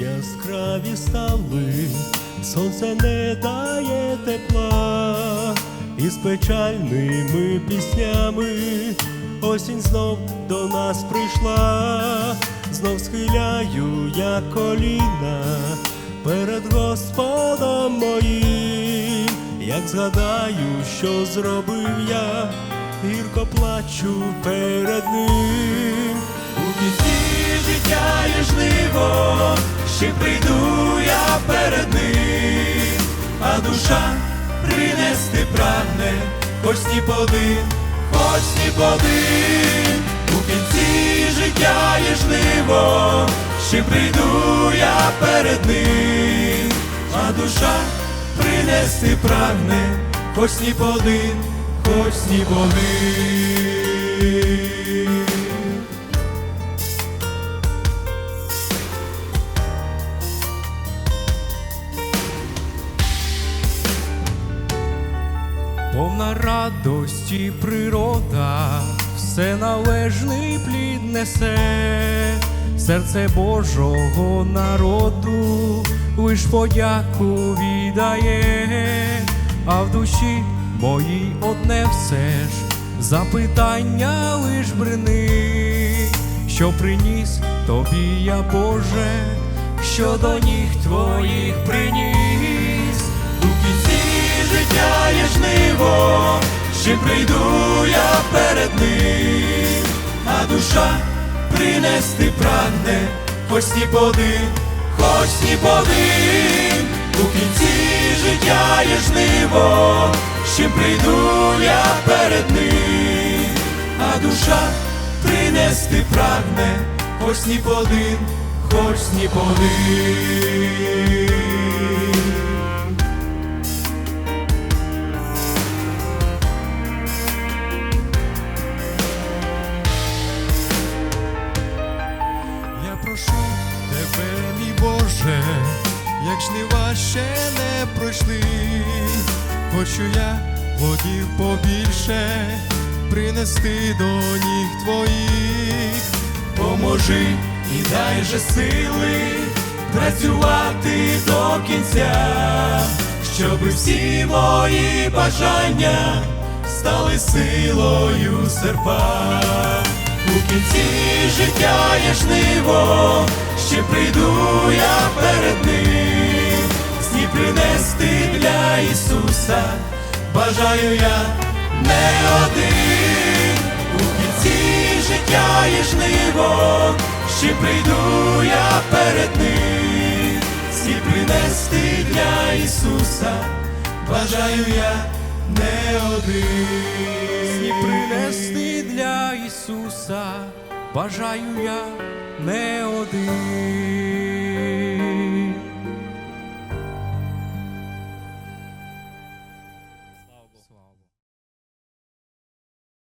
яскраві стали, сонце не дає тепла, і з печальними піснями осінь знов до нас прийшла, знов схиляю я коліна перед Господом моїм, як згадаю, що зробив я, гірко плачу перед ним. Ще прийду я перед ним, а душа принести прагне, хоч сніп один, хоч сніп один. У кінці життя є жниво, ще прийду я перед ним, а душа принести прагне, хоч сніп один, хоч сніп Повна радості природа, все належний плід несе, серце Божого народу, лиш подяку віддає, а в душі моїй одне все ж запитання лиш брини, що приніс тобі я Боже, що до ніг твоїх приніс. Ще прийду я перед ним, а душа принести прагне, хоч сніп один, хоч сніп один. У кінці життя є жниво, ще прийду я перед ним, а душа принести прагне, хоч сніп один, хоч сніп як жнива ще не пройшли, хочу я плодів побільше принести до ніг твоїх. Поможи і дай же сили працювати до кінця, щоби всі мої бажання стали силою серпа. У кінці життя є жниво, ще прийду Ісуса, бажаю я не один. У кінці життя є жниво, ще прийду я перед ним, всі принести для Ісуса, бажаю я не один. Сні принести для Ісуса, бажаю я не один.